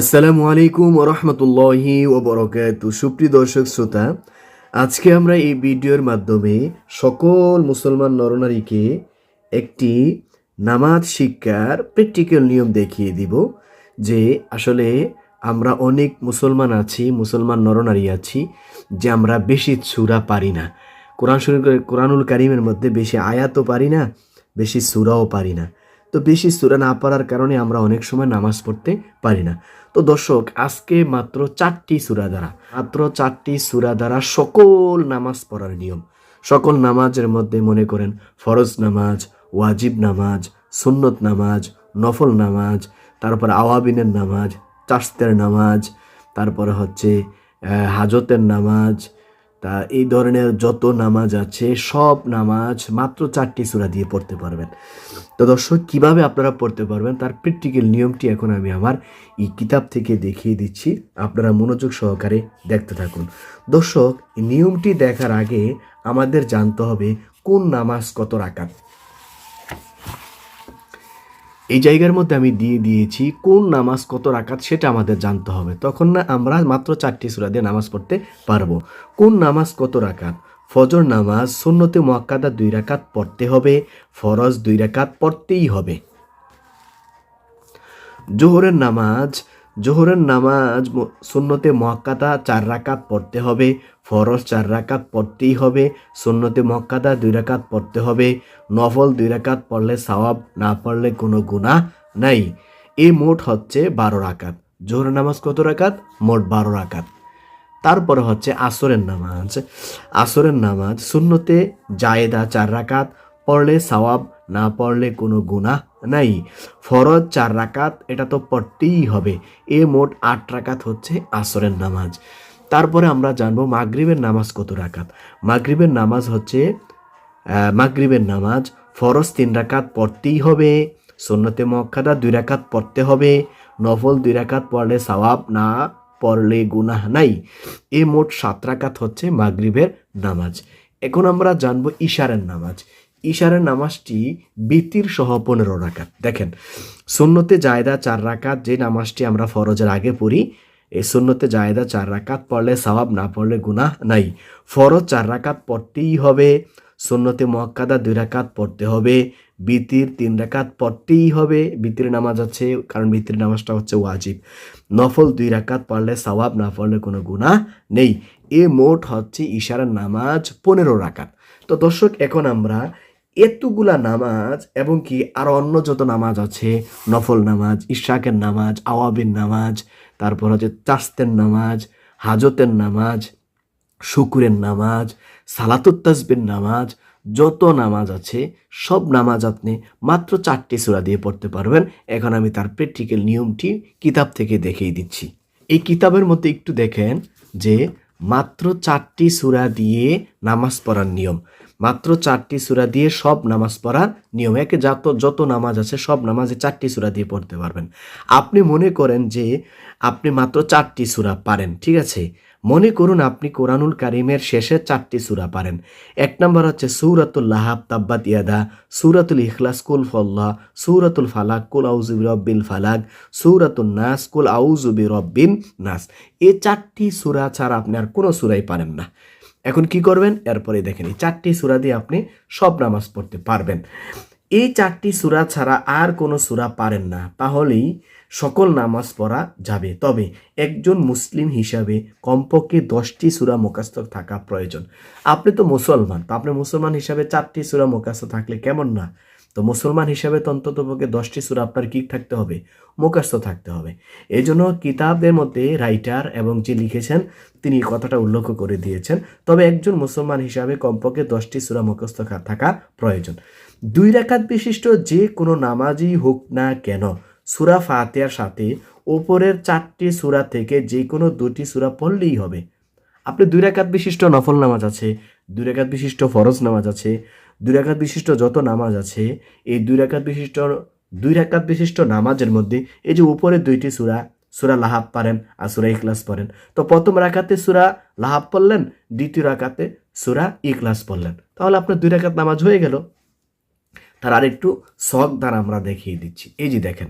আসসালামু আলাইকুম রহমতুল্লাহি ওবরকাত সুপ্রিয় দর্শক শ্রোতা, আজকে আমরা এই ভিডিওর মাধ্যমে সকল মুসলমান নরনারীকে একটি নামাজ শিক্ষার প্র্যাকটিক্যাল নিয়ম দেখিয়ে দিব যে আসলে আমরা অনেক মুসলমান আছি, মুসলমান নরনারী আছি, যে আমরা বেশি সুরা পারি না। কোরআন শরীফ, কোরআনুল কারিমের মধ্যে বেশি আয়াতও পারি না, বেশি সুরাও পারি না। তো বেশি সুরা না পারার কারণে আমরা অনেক সময় নামাজ পড়তে পারি না। তো দর্শক, আজকে মাত্র চারটি সুরা দ্বারা, মাত্র চারটি সুরা দ্বারা সকল নামাজ পড়ার নিয়ম। সকল নামাজের মধ্যে মনে করেন ফরজ নামাজ, ওয়াজিব নামাজ, সুন্নত নামাজ, নফল নামাজ, তারপর আওয়াবিনের নামাজ চাস্তের নামাজ, তারপরে হচ্ছে হাজতের নামাজ তা এই ধরনের যত নামাজ আছে, সব নামাজ মাত্র চারটি সুরা দিয়ে পড়তে পারবেন। তো দর্শক, কীভাবে আপনারা পড়তে পারবেন তার প্র্যাকটিক্যাল নিয়মটি এখন আমি আমার এই কিতাব থেকে দেখিয়ে দিচ্ছি। আপনারা মনোযোগ সহকারে দেখতে থাকুন। দর্শক নিয়মটি দেখার আগে আমাদের জানতে হবে কোন নামাজ কত রাকাত। এই জায়গার মধ্যে আমি দিয়ে দিয়েছি কোন নামাজ কত রাকাত সেটা আমাদের জানতে হবে। তখন না আমরা মাত্র চারটি সুরা দিয়ে নামাজ পড়তে পারব। কোন নামাজ কত রাকাত? ফজর নামাজ, সুন্নতে মোয়াক্কাদা দুই রাকাত পড়তে হবে, ফরজ দুই রাকাত পড়তেই হবে। জোহরের নামাজ জোহরের নামাজ সুন্নতে মহাক্কাদা চার রাকাত পড়তে হবে, ফরজ চার রাকাত পড়তেই হবে, সুন্নতে মহাক্কাদা দুই রাকাত পড়তে হবে, নফল দুই রাকাত পড়লে সওয়াব, না পড়লে কোনো গুণা নাই। এই মোট হচ্ছে বারো রাকাত। জোহরের নামাজ কত রাকাত? মোট বারো রাকাত। তারপরে হচ্ছে আসরের নামাজ। আসরের নামাজ সুন্নতে জায়েদা চার রাকাত, পড়লে সওয়াব না পড়লে কোনো গুণা নাই। ফরজ চার রাকাত, এটা তো পড়তেই হবে। এ মোট আট রাকাত হচ্ছে আসরের নামাজ। তারপরে আমরা জানব মাগরিবের নামাজ কত রাকাত। মাগরিবের নামাজ হচ্ছে মাগরিবের নামাজ ফরজ তিন রাকাত পড়তেই হবে। সুন্নতে মক্কাদা দুই রাকাত পড়তে হবে। নফল দুই রাকাত পড়লে সওয়াব, না পড়লে গুনাহ নাই। এ মোট সাত রাকাত হচ্ছে মাগরিবের নামাজ। এখন আমরা জানব ইশারের নামাজ। ইশারের নামাজটি বিতির সহ পনেরো রাকাত। দেখেন, সুন্নতে জায়দা চার রাকাত, যে নামাজটি আমরা ফরজের আগে পড়ি, এই সুন্নতে জায়দা চার রাকাত পড়লে সওয়াব, না পড়লে গুনাহ নাই। ফরজ চার রাকাত পড়তেই হবে, সুন্নতে মক্কাদা দুই রাকাত পড়তে হবে, বিতির তিন রাকাত পড়তেই হবে। বিতির নামাজ আছে, কারণ বিতির নামাজটা হচ্ছে ওয়াজিব। নফল দুই রাকাত পড়লে সওয়াব, না পড়লে কোনো গুনাহ নেই। এ মোট হচ্ছে ইশারার নামাজ পনেরো রাকাত। তো দর্শক, এখন আমরা এতগুলা নামাজ, এবং কি আরও অন্য যত নামাজ আছে, নফল নামাজ ইশাকের নামাজ আওয়াবিন নামাজ, তারপর হচ্ছে চাস্তের নামাজ, হাজতের নামাজ, শুকুরের নামাজ সালাতুত্তাসবির নামাজ, যত নামাজ আছে, সব নামাজ আপনি মাত্র চারটি সূরা দিয়ে পড়তে পারবেন। এখন আমি তার প্র্যাকটিক্যাল নিয়মটি কিতাব থেকে দেখিয়ে দিচ্ছি। এই কিতাবের মধ্যে একটু দেখেন যে মাত্র চারটি সূরা দিয়ে নামাজ পড়ার নিয়ম। মাত্র চারটি সূরা দিয়ে সব নামাজ পড়ার নিয়ম। একে যত যত নামাজ আছে, সব নামাজে চারটি সূরা দিয়ে পড়তে পারবেন। আপনি মনে করেন যে আপনি মাত্র চারটি সূরা পারেন, ঠিক আছে? মনে করুন আপনি কোরআনুল কারিমের শেষে চারটি সূরা পারেন। এক নম্বর হচ্ছে সূরাতুল লাহাব তাব্বাত ইয়াদা, সূরাতুল ইখলাস কুল ফল্লাহ, সূরাতুল ফালাক কুল আউযু বিরব্বিল ফালাক, সূরাতুন নাস কুল আউযু বিরব্বিন নাস। এই চারটি সূরা ছাড়া আপনি আর কোনো সুরাই পারেন না। এখন কি করবেন? এরপরে দেখেন চারটি সুরা দিয়ে আপনি সব নামাজ পড়তে পারবেন। এই চারটি সুরা ছাড়া আর কোনো সুরা পারেন না। তাহলেই সকল নামাজ পড়া যাবে। তবে একজন মুসলিম হিসাবে কমপক্ষে দশটি সুরা মুখাস্ত থাকা প্রয়োজন। আপনি তো মুসলমান। তো আপনি মুসলমান হিসাবে চারটি সুরা মুখাস্ত থাকলে কেমন না? তো মুসলমান হিসাবে তো অন্তত পক্ষে দশটি সূরা আপনার কি থাকতে হবে? মুখস্থ থাকতে হবে। এই জন্য কিতাবের মধ্যে রাইটার এবং যে লিখেছেন, তিনি কথাটা উল্লেখ করে দিয়েছেন। তবে একজন মুসলমান হিসাবে কমপক্ষে দশটি সূরা মুখস্থ থাকা প্রয়োজন। দুই রাকাত বিশিষ্ট যে কোনো নামাজই হোক না কেন, সুরা ফাতিহার সাথে ওপরের চারটি সূরা থেকে যে কোনো দুটি সুরা পড়লেই হবে। আপনি দুই রাকাত বিশিষ্ট নফল নামাজ আছে, দুই রাকাত বিশিষ্ট ফরজ নামাজ আছে দুই রাকাত বিশিষ্ট যত নামাজ আছে, এই দুই রাকাত বিশিষ্ট দুই রাকাত বিশিষ্ট নামাজের মধ্যে এই যে উপরে দুইটি সুরা সুরা লাহাব পারেন আর সূরা ইখলাস পড়েন। তো প্রথম রাকাতে সুরা লাহাব পড়লেন, দ্বিতীয় রাকাতে সূরা ইখলাস পড়লেন। তাহলে আপনার দুই রাকাত নামাজ হয়ে গেল। তার আরেকটু শখ দ্বারা আমরা দেখিয়ে দিচ্ছি। এই যে দেখেন,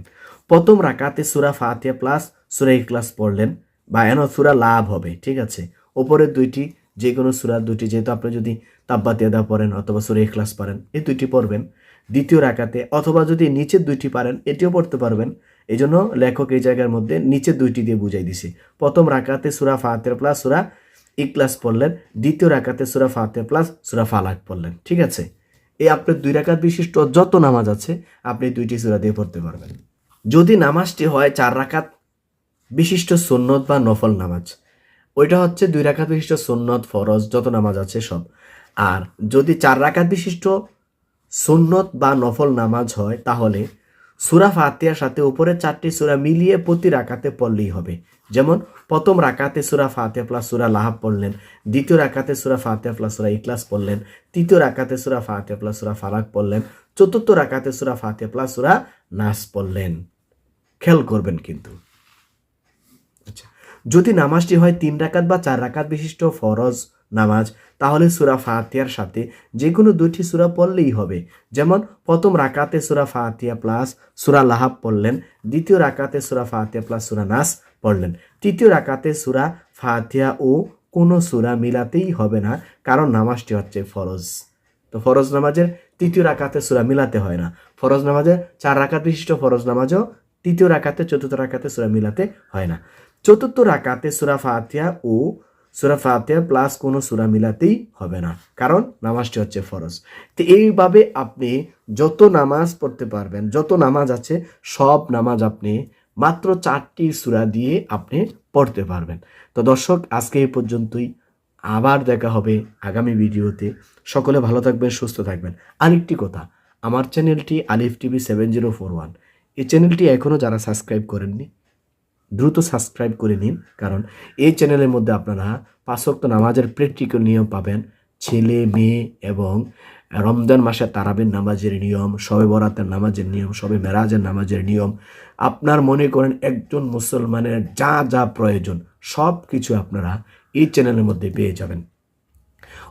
প্রথম রাকাতে সুরা ফাতিহা প্লাস সুরা ইখলাস পড়লেন বা এন সুরা লাভ হবে, ঠিক আছে? ওপরের দুইটি যে কোনো সুরা দুটি যেহেতু আপনি যদি তাব্বাতিয়াদা পড়েন অথবা সুরা ইখলাস পারেন এই দুইটি পড়বেন। দ্বিতীয় রাকাতে অথবা যদি নিচের দুইটি পারেন, এটিও পড়তে পারবেন। এই জন্য লেখক এই জায়গার মধ্যে নিচে দুইটি দিয়ে বুঝাই দিছে। প্রথম রাকাতে সুরা ফাতের প্লাস সুরা ইকলাস পড়লেন, দ্বিতীয় রাকাতে সুরা ফাতে প্লাস সুরা ফালাক পড়লেন। ঠিক আছে? এই আপনার দুই রাকাত বিশিষ্ট যত নামাজ আছে, আপনি দুইটি সুরা দিয়ে পড়তে পারবেন। যদি নামাজটি হয় চার রাকাত বিশিষ্ট সুন্নত বা নফল নামাজ ওইটা হচ্ছে দুই রাকাত বিশিষ্ট সুন্নত, ফরজ, যত নামাজ আছে সব। আর যদি চার রাকাত বিশিষ্ট সুন্নত বা নফল নামাজ হয়, তাহলে সুরা ফাতিহার সাথে উপরে চারটি সুরা মিলিয়ে প্রতি রাকাতে পড়লেই হবে। যেমন প্রথম রাকাতে সুরা ফাতিহা প্লাস সুরা লাহাব পড়লেন, দ্বিতীয় রাকাতে সুরা ফাতিহা প্লাস সুরা ইকলাস পড়লেন, তৃতীয় রাকাতে সুরা ফাতিহা প্লাস সুরা ফারাক পড়লেন, চতুর্থ রাকাতে সুরা ফাতিহা প্লাস সুরা নাস পড়লেন। খেয়াল করবেন কিন্তু। আচ্ছা যদি নামাজটি হয় তিন রাকাত বা চার রাকাত বিশিষ্ট ফরজ নামাজ, তাহলে সুরা ফাতিহার সাথে যে কোনো দুটি সুরা পড়লেই হবে। যেমন, প্রথম রাকাতে সুরা ফাতিহা প্লাস সুরা লাহাব পড়লেন, দ্বিতীয় রাকাতে সুরা ফাহাতিয়া প্লাস সুরা নাস পড়লেন। তৃতীয় রাকাতে সুরা ফাতিহা ও কোনো সুরা মিলাতেই হবে না, কারণ নামাজটি হচ্ছে ফরজ। তো ফরজ নামাজের তৃতীয় রাকাতে সুরা মিলাতে হয় না। ফরজ নামাজের চার রাকাত বিশিষ্ট ফরজ নামাজও তৃতীয় রাকাতে, চতুর্থ রাকাতে সুরা মিলাতে হয় না। চতুর্থ রাকাতে সুরা ফাতিহা ও সুরা ফাতিহা প্লাস কোনো সুরা মিলাতেই হবে না। কারণ নামাজটি হচ্ছে ফরজ। তো এইভাবে আপনি যত নামাজ পড়তে পারবেন, যত নামাজ আছে, সব নামাজ আপনি মাত্র চারটি সুরা দিয়ে আপনি পড়তে পারবেন। তো দর্শক, আজকে এই পর্যন্তই। আবার দেখা হবে আগামী ভিডিওতে। সকলে ভালো থাকবেন, সুস্থ থাকবেন। আরেকটি কথা, আমার চ্যানেলটি Alif TV seven zero four one. এই চ্যানেলটি এখনও যারা সাবস্ক্রাইব করেননি দ্রুত সাবস্ক্রাইব করে নিন, কারণ এই চ্যানেলের মধ্যে আপনারা পাঁচক্ত নামাজের প্র্যাকটিক্যাল নিয়ম পাবেন। ছেলে, মেয়ে এবং রমজান মাসে তারাবের নামাজের নিয়ম, সবে বরাতের নামাজের নিয়ম, সবে মেরাজের নামাজের নিয়ম। আপনার মনে করেন একজন মুসলমানের যা যা প্রয়োজন সব কিছু আপনারা এই চ্যানেলের মধ্যে পেয়ে যাবেন।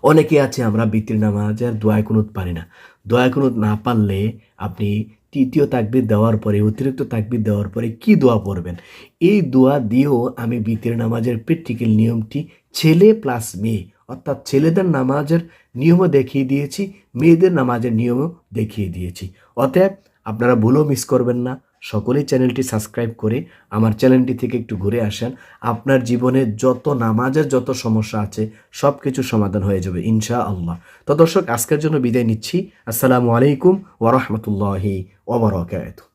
অনেকে আছে, আমরা বিতির নামাজের দোয়া কুনুত পারি না। দোয়া কুনুত না পারলে আপনি তৃতীয় তাকবির দেওয়ার পরে, অতিরিক্ত তাকবির দেওয়ার পরে কি দোয়া পড়বেন? এই দোয়া দিয়েও আমি বিতির নামাজের প্র্যাকটিক্যাল নিয়মটি ছেলে প্লাস মেয়ে, অর্থাৎ ছেলেদের নামাজের নিয়মও দেখিয়ে দিয়েছি, মেয়েদের নামাজের নিয়মও দেখিয়ে দিয়েছি। অতএব আপনারা ভুলও মিস করবেন না। সকলেই চ্যানেলটি সাবস্ক্রাইব করে আমার চ্যানেলটি থেকে একটু ঘুরে আসেন। আপনার জীবনে যত নামাজের যত সমস্যা আছে সব কিছু সমাধান হয়ে যাবে ইনশা আল্লাহ তো দর্শক, আজকের জন্য বিদায় নিচ্ছি। আসসালামু আলাইকুম ওরহমতুল্লাহি ওবরাকাতুহ